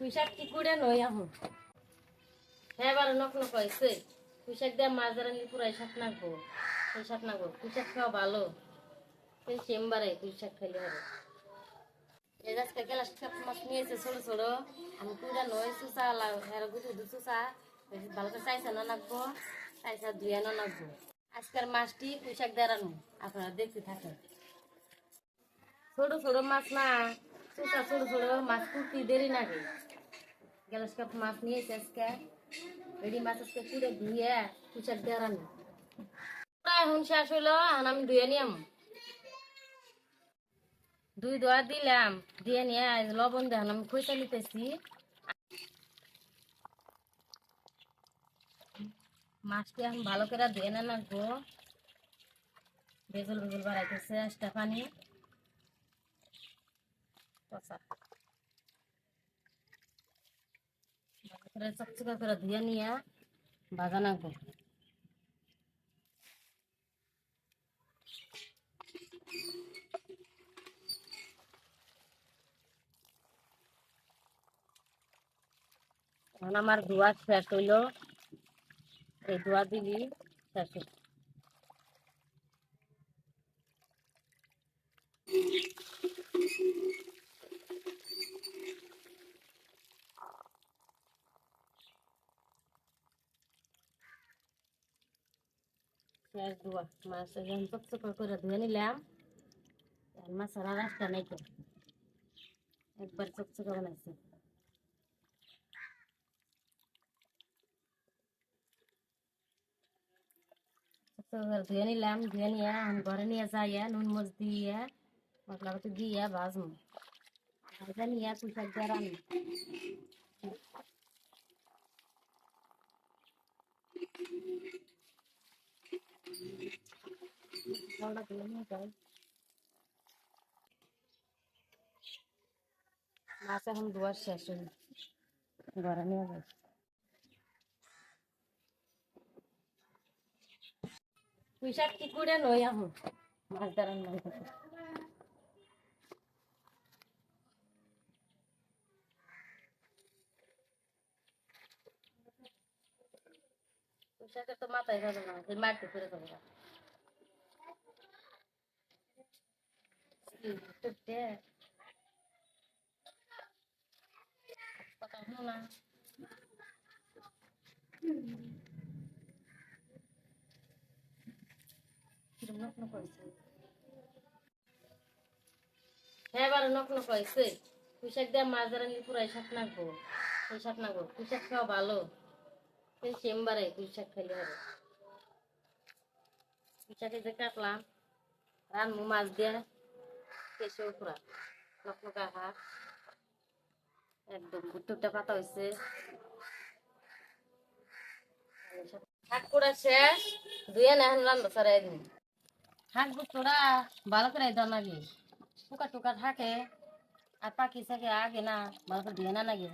পুঁইশাক কি করে নই আহুন হ্যাঁ এবার নক নক হয়েছে পুঁইশাক দিয়ে মাছ পুরাই শাক নাকবো। সেই শাক নাকবো। পুঁইশাক খাওয়া ভালো। সেই চেম্বারে পুঁইশাক খাইলে হবে। এই গেলাস মাছ নিয়েছে ছোট ছোট, আমি পুরা নই লাউ হের গুছু দু চুচা। বেশি ভালো করে চাইছে না নাকবো? ধুয়ে না নাকবো। মাছটি পুঁইশাক রাখব আপনারা দেখতে থাকেন। ছোট মাছ না, চুচা ছোট ছোট মাছ কুটি দেরি লাগে গ্যালাস কাপ মাছ নিয়েছে আজকে রেডি মাছ আজকে পুরো ধুয়ে পুঁচাক দিয়ে রান্না। এখন শেষ হইল, এখন আমি ধুয়ে নিয়াম। দুই দোয়া দিলাম, দিয়ে নিয়ে লবণ দেখান আমি খৈতা নিতেছি। মাছটি এখন ভালো করে ধুয়ে না নাকবো। বেগুল বেগুল বাড়াইতেছে আজটা পানি। কষা করে চকচকা করে ধুয়ে নিয়ে ভাজা নাকবো আমার ধোয়া শেষ হইল এই ধোয়া দিলি, শেষ হইল। শেষ ধোয়া মাছ যখন চকচকা করে ধুয়ে নিলাম এখন মাছের আর রাস্তা নাই তো একবার চকচকা বানাইছি চকচকা করে ধুয়ে নিলাম ধুয়ে নিয়ে আমি ঘরে নিয়ে যাইয়া নুন মরিচ দিয়ে মশলা পাতি দিয়ে ভাজবো ভাজা নিয়ে পুঁশাক দিয়ে রান্না জলটা দিয়ে নিয়ে যাই মাছ এখন ধোয়ার শেষ হইল ঘরে নিয়ে যাই পুঁইশাক কি করে নই এখন মাছ ধরার নয় পুঁইশাকের তো মাথায় যাবে না মাটি করে যাবে না টুটে কথা হলো না কিরম নক নক হয়েছে হ্যাঁ এবার নক নক হয়েছে পুঁইশাক দিয়ে মাছ ধরা নিয়ে পুরাই শাক নাকবো সেই শাক নাকবো খাওয়া ভালো। সেই চেম্বারে পুঁইশাক খাইলে হবে। যে কাটলাম রানবো মাছ দিয়ে কেশো পুরা নকা হাত একদম গুট্টুকটা পাতা হয়েছে শাক পোড়া শেষ। দুয়ে না এখন রান্না সারাই দিন। শাক গুট্টুরা ভালো করে দাও নাকি টুকা টুকা থাকে আর পাখি থাকে আগে না, ভালো করে ধুয়ে না নাকি